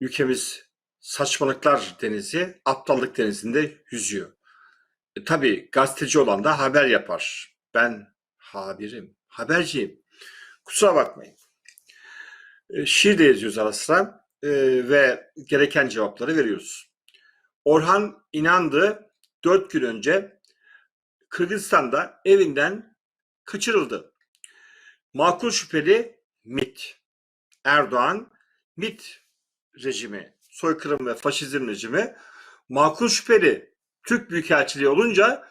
ülkemiz saçmalıklar denizi, aptallık denizinde yüzüyor. E, tabii gazeteci olan da haber yapar. Ben haberim, haberciyim. Kusura bakmayın. E, şiir de yazıyoruz ara sıra e, ve gereken cevapları veriyoruz. Orhan inandı dört gün önce Kırgızistan'da evinden kaçırıldı. Makul şüpheli MIT. Erdoğan MIT rejimi, soykırım ve faşizm rejimi makul şüpheli Türk Büyükelçiliği olunca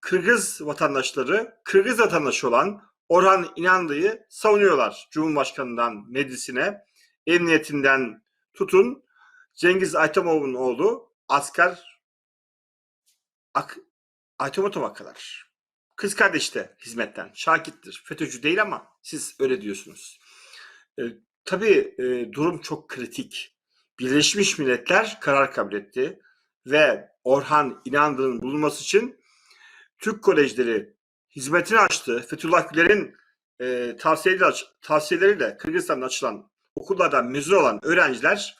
Kırgız vatandaşları, Kırgız vatandaşı olan Orhan İnandı'yı savunuyorlar. Cumhurbaşkanından meclisine, emniyetinden tutun Cengiz Aytamov'un oğlu Asker Ak Aytamov'a kadar. Kız kardeş de hizmetten. Şakittir. FETÖ'cü değil ama siz öyle diyorsunuz. Tabii e, durum çok kritik. Birleşmiş Milletler karar kabul etti ve Orhan İnandı'nın bulunması için Türk kolejleri hizmetini açtı. Fethullah Gülen'in e, tavsiyeleriyle, tavsiyeleriyle Kırgızistan'da açılan okullardan mezun olan öğrenciler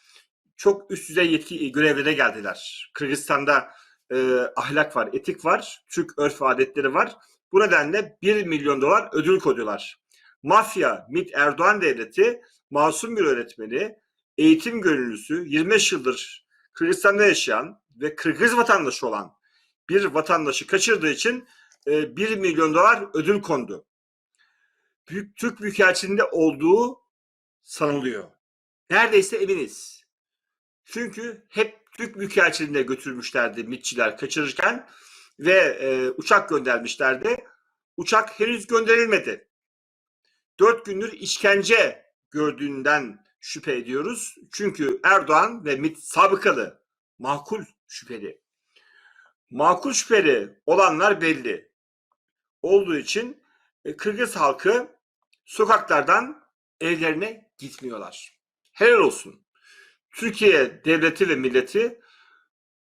çok üst düzey yetki görevlere geldiler. Kırgızistan'da e, ahlak var, etik var, Türk örf adetleri var. Bu nedenle 1 milyon dolar ödül koydular. Mafya, MİT Erdoğan devleti masum bir öğretmeni, eğitim gönüllüsü, 25 yıldır Kırgızistan'da yaşayan ve Kırgız vatandaşı olan bir vatandaşı kaçırdığı için e, 1 milyon dolar ödül kondu. Büyük, Türk Büyükelçiliğinde olduğu sanılıyor. Neredeyse eminiz. Çünkü hep Türk Büyükelçiliğine götürmüşlerdi MİTçiler kaçırırken ve e, uçak göndermişlerdi. Uçak henüz gönderilmedi. Dört gündür işkence gördüğünden şüphe ediyoruz. Çünkü Erdoğan ve MİT sabıkalı, makul şüpheli. Makul şüpheli olanlar belli. Olduğu için e, Kırgız halkı sokaklardan evlerine gitmiyorlar. Helal olsun. Türkiye devleti ve milleti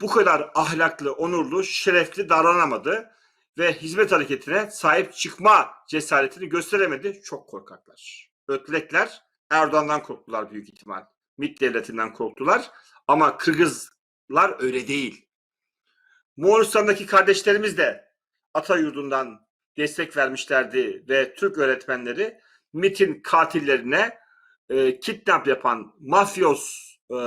bu kadar ahlaklı, onurlu, şerefli davranamadı ve hizmet hareketine sahip çıkma cesaretini gösteremedi. Çok korkaklar. Ötlekler Erdoğan'dan korktular büyük ihtimal. MİT devletinden korktular. Ama Kırgızlar öyle değil. Moğolistan'daki kardeşlerimiz de ata yurdundan destek vermişlerdi ve Türk öğretmenleri MİT'in katillerine e, kidnap yapan mafyos e,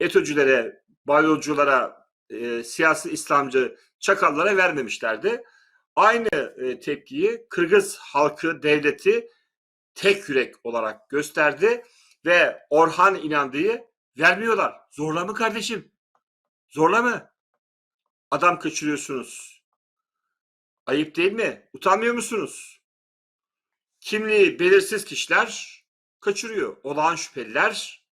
ETÖ'cülere, balyozculara, e, siyasi İslamcı çakallara vermemişlerdi. Aynı e, tepkiyi Kırgız halkı, devleti tek yürek olarak gösterdi ve Orhan inandığı vermiyorlar. Zorla mı kardeşim? Zorla mı? Adam kaçırıyorsunuz. Ayıp değil mi? Utanmıyor musunuz? Kimliği belirsiz kişiler kaçırıyor. Olağan şüpheliler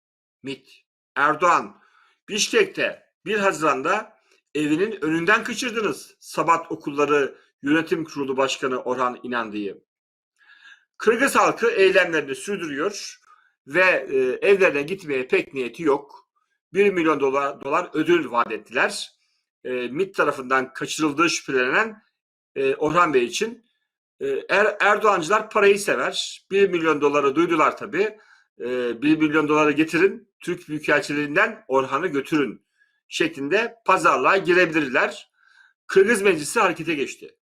MİT. Erdoğan Bişkek'te 1 Haziran'da evinin önünden kaçırdınız. Sabat Okulları Yönetim Kurulu Başkanı Orhan İnandı'yı. Kırgız halkı eylemlerini sürdürüyor ve e, evlerine gitmeye pek niyeti yok. 1 milyon dolar, dolar ödül vaat ettiler. E, MİT tarafından kaçırıldığı şüphelenen e, Orhan Bey için. E, er, Erdoğancılar parayı sever. 1 milyon doları duydular tabii. E, 1 milyon doları getirin, Türk Büyükelçiliğinden Orhan'ı götürün şeklinde pazarlığa girebilirler. Kırgız Meclisi harekete geçti.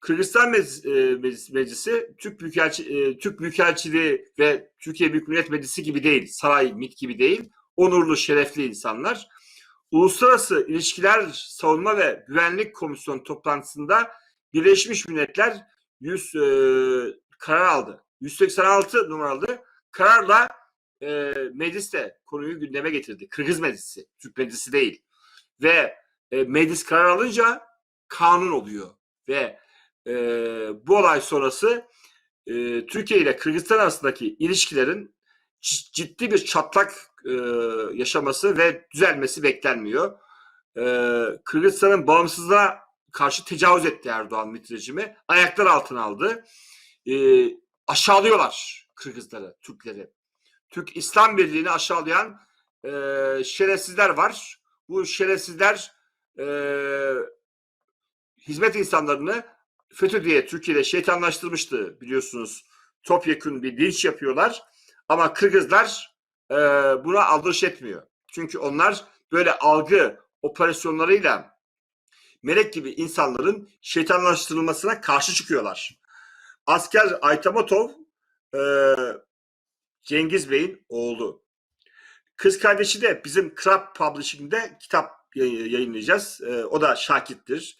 Kırgızistan Meclisi, Meclisi Türk Büyükelçi, Türk Büyükelçiliği ve Türkiye Büyük Millet Meclisi gibi değil, saray, MİT gibi değil, onurlu, şerefli insanlar. Uluslararası İlişkiler Savunma ve Güvenlik Komisyonu toplantısında Birleşmiş Milletler 100 e, karar aldı. 186 numaralı kararla e, meclis de konuyu gündeme getirdi. Kırgız Meclisi, Türk Meclisi değil. Ve e, meclis karar alınca kanun oluyor. Ve e, bu olay sonrası e, Türkiye ile Kırgızistan arasındaki ilişkilerin ciddi bir çatlak e, yaşaması ve düzelmesi beklenmiyor. E, Kırgızistan'ın bağımsızlığa karşı tecavüz etti Erdoğan MİT rejimi. Ayaklar altına aldı. E, aşağılıyorlar Kırgızları, Türkleri. Türk İslam Birliği'ni aşağılayan e, şerefsizler var. Bu şerefsizler e, hizmet insanlarını FETÖ diye Türkiye'de şeytanlaştırmıştı biliyorsunuz. Topyekun bir linç yapıyorlar. Ama Kırgızlar e, buna aldırış etmiyor. Çünkü onlar böyle algı operasyonlarıyla melek gibi insanların şeytanlaştırılmasına karşı çıkıyorlar. Asker Aytamatov e, Cengiz Bey'in oğlu. Kız kardeşi de bizim Krab Publishing'de kitap yay- yayınlayacağız. E, o da şakittir.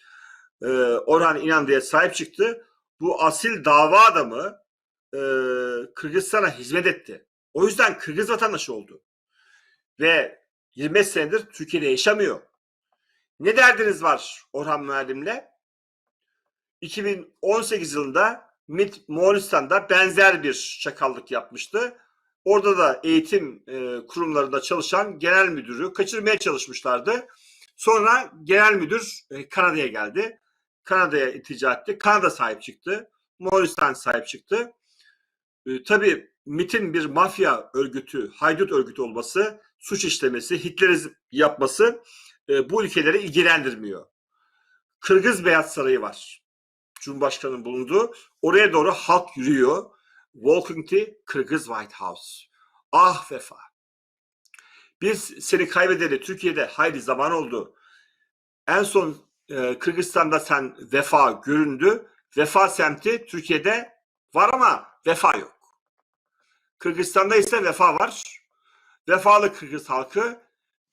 E, Orhan İnandı'ya sahip çıktı. Bu asil dava adamı e, Kırgızistan'a hizmet etti. O yüzden Kırgız vatandaşı oldu. Ve 25 senedir Türkiye'de yaşamıyor. Ne derdiniz var Orhan Müerlim'le? 2018 yılında MİT Moğolistan'da benzer bir çakallık yapmıştı. Orada da eğitim e, kurumlarında çalışan genel müdürü kaçırmaya çalışmışlardı. Sonra genel müdür e, Kanada'ya geldi. Kanada'ya iltica etti. Kanada sahip çıktı. Moğolistan sahip çıktı. E, tabii MIT'in bir mafya örgütü, haydut örgütü olması, suç işlemesi, Hitlerizm yapması e, bu ülkeleri ilgilendirmiyor. Kırgız Beyaz Sarayı var. Cumhurbaşkanının bulunduğu. Oraya doğru halk yürüyor. Walking to Kırgız White House. Ah vefa. Biz seni kaybedeli Türkiye'de hayli zaman oldu. En son e, Kırgızistan'da sen vefa göründü. Vefa semti Türkiye'de var ama vefa yok. Kırgızistan'da ise vefa var. Vefalı Kırgız halkı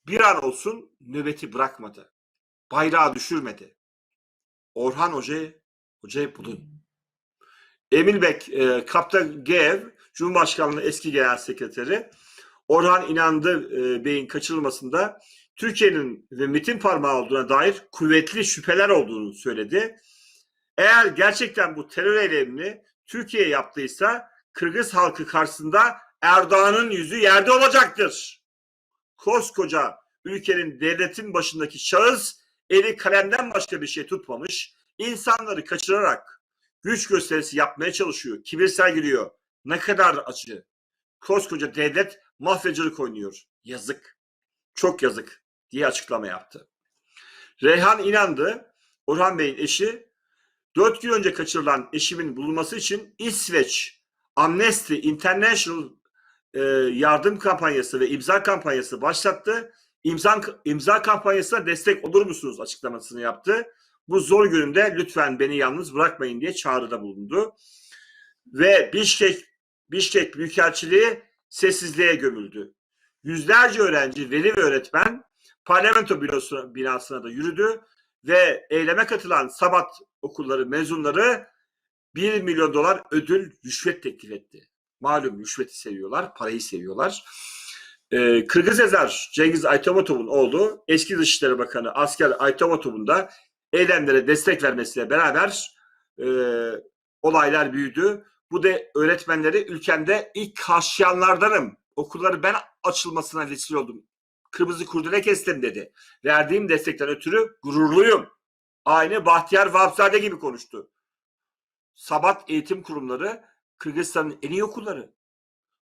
bir an olsun nöbeti bırakmadı. Bayrağı düşürmedi. Orhan Hoca'yı Hoca'yı bulun. Emil Bek, e, Kaptan Gev, Cumhurbaşkanlığı eski genel sekreteri, Orhan İnandı e, Bey'in kaçırılmasında Türkiye'nin ve MIT'in parmağı olduğuna dair kuvvetli şüpheler olduğunu söyledi. Eğer gerçekten bu terör eylemini Türkiye yaptıysa Kırgız halkı karşısında Erdoğan'ın yüzü yerde olacaktır. Koskoca ülkenin devletin başındaki şahıs eli kalemden başka bir şey tutmamış, insanları kaçırarak güç gösterisi yapmaya çalışıyor, kibir sergiliyor. Ne kadar acı. Koskoca devlet mafyacılık oynuyor. Yazık. Çok yazık diye açıklama yaptı. Reyhan inandı. Orhan Bey'in eşi dört gün önce kaçırılan eşimin bulunması için İsveç Amnesty International e, yardım kampanyası ve imza kampanyası başlattı. İmza, imza kampanyasına destek olur musunuz açıklamasını yaptı. Bu zor günümde lütfen beni yalnız bırakmayın diye çağrıda bulundu. Ve Bişkek, Bişkek Büyükelçiliği sessizliğe gömüldü. Yüzlerce öğrenci, veli ve öğretmen parlamento bürosu, binasına da yürüdü ve eyleme katılan Sabat okulları mezunları 1 milyon dolar ödül rüşvet teklif etti. Malum rüşveti seviyorlar, parayı seviyorlar. Ee, Kırgız yazar Cengiz Aytamatov'un oğlu eski Dışişleri Bakanı Asker Aytamatov'un da eylemlere destek vermesiyle beraber e, olaylar büyüdü. Bu da öğretmenleri ülkemde ilk karşılayanlardanım. Okulları ben açılmasına vesile oldum. Kırmızı kurdele kestim dedi. Verdiğim destekten ötürü gururluyum. Aynı Bahtiyar Vahapzade gibi konuştu. Sabat eğitim kurumları Kırgızistan'ın en iyi okulları.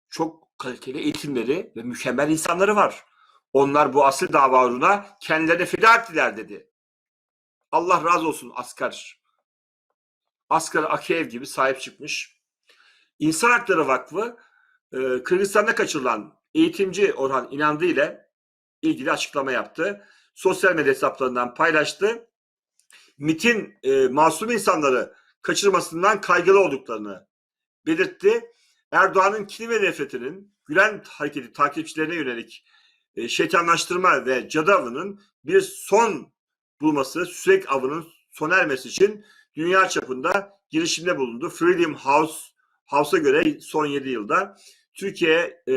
Çok kaliteli eğitimleri ve mükemmel insanları var. Onlar bu asıl dava uğruna kendilerine feda ettiler dedi. Allah razı olsun asker. Asker Akiyev gibi sahip çıkmış. İnsan Hakları Vakfı e, Kırgızistan'da kaçırılan eğitimci Orhan İnandı ile ilgili açıklama yaptı. Sosyal medya hesaplarından paylaştı. MIT'in e, masum insanları kaçırmasından kaygılı olduklarını belirtti. Erdoğan'ın kin ve nefretinin Gülen hareketi takipçilerine yönelik e, şeytanlaştırma ve cadı avının bir son bulması, sürekli avının sona ermesi için dünya çapında girişimde bulundu. Freedom House House'a göre son 7 yılda Türkiye e,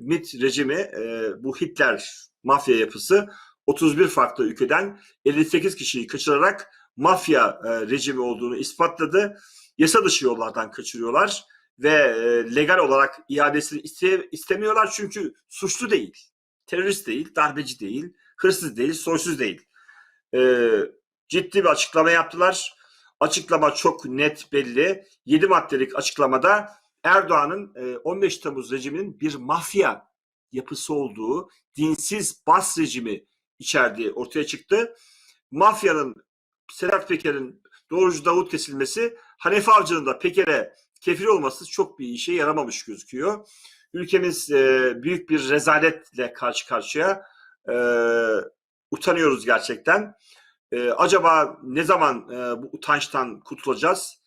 MIT rejimi e, bu Hitler mafya yapısı 31 farklı ülkeden 58 kişiyi kaçırarak mafya e, rejimi olduğunu ispatladı. Yasa dışı yollardan kaçırıyorlar ve e, legal olarak iadesini iste, istemiyorlar çünkü suçlu değil, terörist değil, darbeci değil, hırsız değil, soysuz değil. E, ciddi bir açıklama yaptılar. Açıklama çok net belli. 7 maddelik açıklamada Erdoğan'ın e, 15 Temmuz rejiminin bir mafya yapısı olduğu, dinsiz bas rejimi içerdiği ortaya çıktı. Mafyanın Sedat Peker'in doğrucu Davut kesilmesi, Hanefi Avcı'nın da Peker'e kefil olması çok bir işe yaramamış gözüküyor. Ülkemiz e, büyük bir rezaletle karşı karşıya. E, utanıyoruz gerçekten. E, acaba ne zaman e, bu utançtan kurtulacağız?